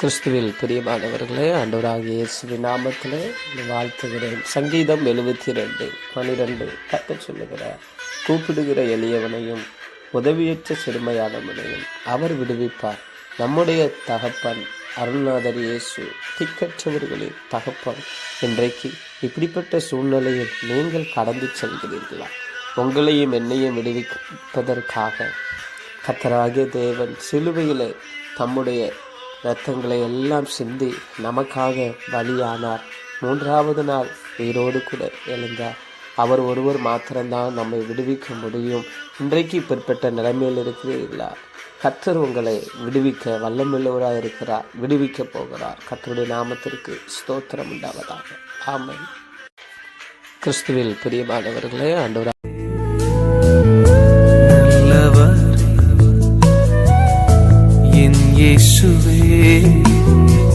கிறிஸ்துவில் பிரியமானவர்களே ஆண்டவராக இயேசுவின் நாமத்தில் வாழ்த்துகிறேன். சங்கீதம் எழுபத்தி ரெண்டு பனிரெண்டு கத்த சொல்லுகிறார் கூப்பிடுகிற எளியவனையும் உதவியற்ற சிறுமையானவனையும் அவர் விடுவிப்பார். நம்முடைய தகப்பன் அருள்நாதர் இயேசு திக்கற்றவர்களின் தகப்பன். இன்றைக்கு இப்படிப்பட்ட சூழ்நிலையில் நீங்கள் கடந்து செல்கிறீர்களா? உங்களையும் என்னையும் விடுவிப்பதற்காக கத்தராகிய தேவன் சிலுவையில் தம்முடைய இரத்தங்களை எல்லாம் சிந்தி நமக்காக பலியானார். மூன்றாவது நாள் உயிரோடு கூட எழுந்தார். அவர் ஒருவர் மாத்திரம்தான் நம்மை விடுவிக்க முடியும். இன்றைக்கு பிற்பட்ட நிலைமையில் இருக்கிறீர்களா? கத்தர் உங்களை விடுவிக்க வல்லமில்லவராக இருக்கிறார். விடுவிக்க போகிறார். கத்தருடைய நாமத்திற்கு ஸ்தோத்திரம் உண்டாவதாக. ஆமை கிறிஸ்துவில் பிரியமானவர்களே ஆண்டவரா இயேசுவே நான் பாடும் பா